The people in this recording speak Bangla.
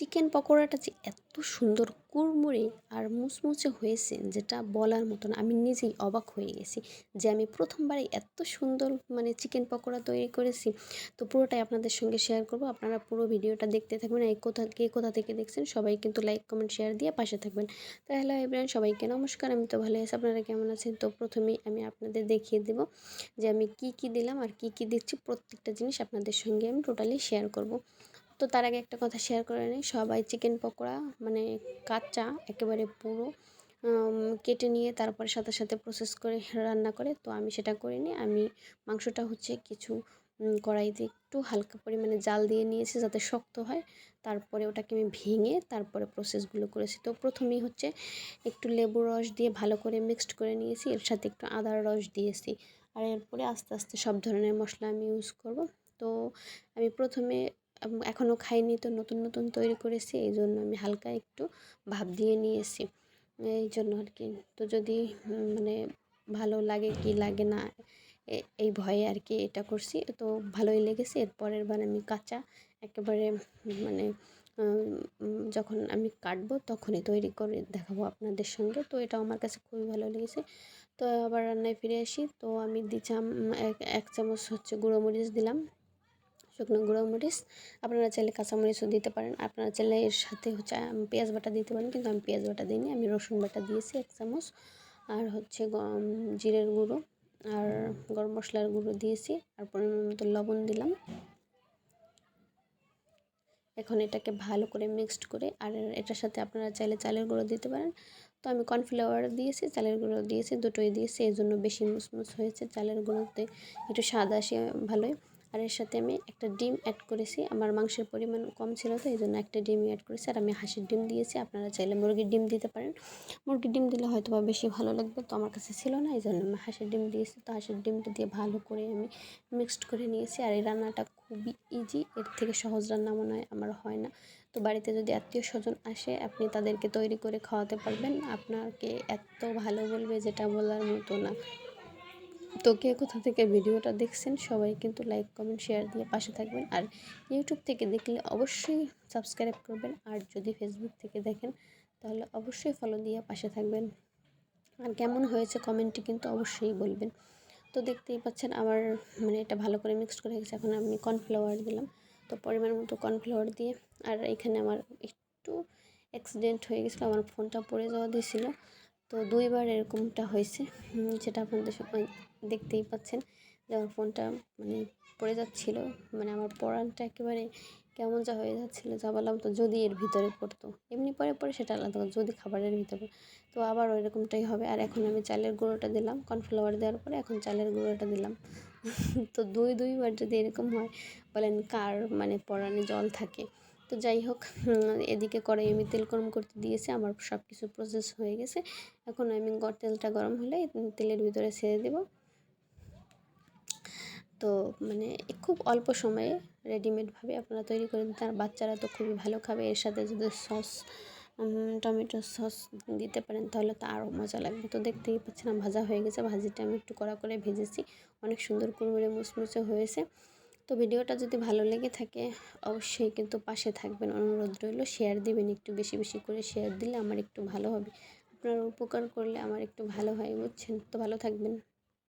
চিকেন পকোড়াটা যে এত সুন্দর কুড়মুড়ে আর মুচমুচে হয়েছে যেটা বলার মতন আমি নিজেই অবাক হয়ে গেছি যে আমি প্রথমবারে এত সুন্দর মানে চিকেন পকোড়া তৈরি করেছি। তো পুরোটাই আপনাদের সঙ্গে শেয়ার করব। আপনারা পুরো ভিডিওটা দেখতে থাকবেন এই কোথা, কে কোথা থেকে দেখছেন সবাই কিন্তু লাইক কমেন্ট শেয়ার দিয়ে পাশে থাকবেন। তো হ্যালো এভরিয়ান সবাইকে নমস্কার, আমি তো ভালো আছি, আপনারা কেমন আছেন? তো প্রথমেই আমি আপনাদের দেখিয়ে দেব যে আমি কি কি দিলাম আর কি কি দিচ্ছি। প্রত্যেকটা জিনিস আপনাদের সঙ্গে আমি টোটালি শেয়ার করব। তো তার আগে একটা কথা শেয়ার করে নিই। সবাই চিকেন পকোড়া মানে কাঁচা, একেবারে পুরো কেটে নিয়ে তারপরে সাথে সাথে প্রসেস করে রান্না করে। তো আমি সেটা করিনি আমি মাংসটা হচ্ছে কিছু কড়াইতে একটু হালকা পরিমাণে জাল দিয়ে নিয়েছি যাতে শক্ত হয়। তারপরে ওটাকে আমি ভেঙে তারপরে প্রসেসগুলো করেছি। তো প্রথমেই হচ্ছে একটু লেবু রস দিয়ে ভালো করে মিক্সড করে নিয়েছি। এর সাথে একটু আদার রস দিয়েছি। আর এরপরে আস্তে আস্তে সব ধরনের মশলা আমি ইউজ করব। তো আমি প্রথমে এখনও খাইনি তো নতুন নতুন তৈরি করেছি এই জন্য আমি হালকা একটু ভাব দিয়ে নিয়েছি। এই জন্য আর কি তো যদি মানে ভালো লাগে কি লাগে না এই ভয়ে আর কি এটা করছি। তো ভালোই লেগেছে। এরপরের বার আমি কাঁচা একেবারে মানে যখন আমি কাটবো তখনই তৈরি করে দেখাবো আপনাদের সঙ্গে। তো এটা আমার কাছে খুবই ভালো লেগেছে। তো আবার রান্নায় ফিরে আসি। তো আমি দিচ্ছিলাম এক চামচ হচ্ছে গুঁড়ো মরিচ দিলাম। শুকনো গুঁড়ো মরিচ, আপনারা চাইলে কাঁচামরিচও দিতে পারেন। আপনারা চাইলে এর সাথে হচ্ছে পেঁয়াজ বাটা দিতে পারেন, কিন্তু আমি পেঁয়াজ বাটা দিইনি, আমি রসুন বাটা দিয়েছি এক চামচ। আর হচ্ছে জিরের গুঁড়ো আর গরম মশলার গুঁড়ো দিয়েছি, আর পরিমাণ মতো লবণ দিলাম। এখন এটাকে ভালো করে মিক্সড করে, আর এটার সাথে আপনারা চাইলে চালের গুঁড়ো দিতে পারেন। তো আমি কর্নফ্লাওয়ার দিয়েছি, চালের গুঁড়ো দিয়েছি, দুটোই দিয়েছি এই জন্য বেশি মুসমুস হয়েছে চালের গুঁড়োতে। একটু স্বাদ আসে ভালোই। আর এর সাথে আমি একটা ডিম অ্যাড করেছি। আমার মাংসের পরিমাণ কম ছিল, তো এই জন্য একটা ডিম অ্যাড করেছি। আর আমি হাঁসের ডিম দিয়েছি, আপনারা চাইলে মুরগির ডিম দিতে পারেন। মুরগির ডিম দিলে হয়তো বা বেশি ভালো লাগবে, তো আমার কাছে ছিল না এই জন্য আমি হাঁসের ডিম দিয়েছি। তো হাঁসের ডিমটা দিয়ে ভালো করে আমি মিক্সড করে নিয়েছি, আর এই রান্নাটা খুবই ইজি এর থেকে সহজ রান্না মনে হয় আমার হয় না। তো বাড়িতে যদি আত্মীয় স্বজন আসে, আপনি তাদেরকে তৈরি করে খাওয়াতে পারবেন। আপনাকে এত ভালো বলবে যেটা বলার মতো না। তো কে কোথা থেকে ভিডিওটা দেখছেন, সবাই কিন্তু লাইক, কমেন্ট, শেয়ার দিয়ে পাশে থাকবেন। আর ইউটিউব থেকে দেখলে অবশ্যই সাবস্ক্রাইব করবেন। আর যদি ফেসবুক থেকে দেখেন, তাহলে অবশ্যই ফলো দিয়ে পাশে থাকবেন। আর কেমন হয়েছে কমেন্টটি কিন্তু অবশ্যই বলবেন। তো দেখতেই পাচ্ছেন আমার মানে এটা ভালো করে মিক্সড করে গেছে। এখন আমি কর্নফ্লাওয়ার দিলাম। তো পরিমাণ মতো কর্নফ্লাওয়ার দিয়ে, আর এখানে আমার একটু অ্যাক্সিডেন্ট হয়ে গেছিল। আমার ফোনটা পড়ে যাওয়া দিয়েছিলো। তো দুইবার এরকমটা হয়েছে সেটা আপনাদের সবাই দেখতেই পাচ্ছেন। যে আমার ফোনটা মানে পড়ে যাচ্ছিল মানে আমার পড়ানটা একেবারে কেমন যা হয়ে যাচ্ছিল যা বললাম তো যদি এর ভিতরে পড়তো। এমনি পরে পরে সেটা আলাদা যদি খাবারের ভিতরে। তো আবার ওই রকমটাই হবে। আর এখন আমি চালের গুঁড়োটা দিলাম, কর্নফ্লাওয়ার দেওয়ার পরে এখন চালের গুঁড়োটা দিলাম। তো দুই, দুইবার যদি এরকম হয়, বলেন কার মানে পড়ানে জল থাকে তো যাই হোক এদিকে কড়াই আমি তেল গরম করতে দিয়েছি, আমার সব কিছু প্রসেস হয়ে গেছে। এখন আমি তেলটা গরম হলে তেলের ভিতরে ছেড়ে দেবো। তো মানে খুব অল্প সময়ে রেডিমেডভাবে আপনারা তৈরি করে দিতে আর বাচ্চারা তো খুবই ভালো খাবে, এর সাথে যদি সস টমেটো সস দিতে পারেন, তাহলে তো আরও মজা লাগবে। তো দেখতেই পাচ্ছিলাম ভাজা হয়ে গেছে। ভাজিটা আমি একটু কড়া করে ভেজেছি। অনেক সুন্দর কুড়মুড়ে মুচমুচে হয়েছে। তো ভিডিওটা যদি ভালো লেগে থাকে, অবশ্যই কিন্তু পাশে থাকবেন। অনুরোধ রইল শেয়ার দিবেন, একটু বেশি বেশি করে শেয়ার দিলে আমার একটু ভালো হবে। আপনার উপকার করলে আমার একটু ভালো হয়, বুঝছেন? তো ভালো থাকবেন।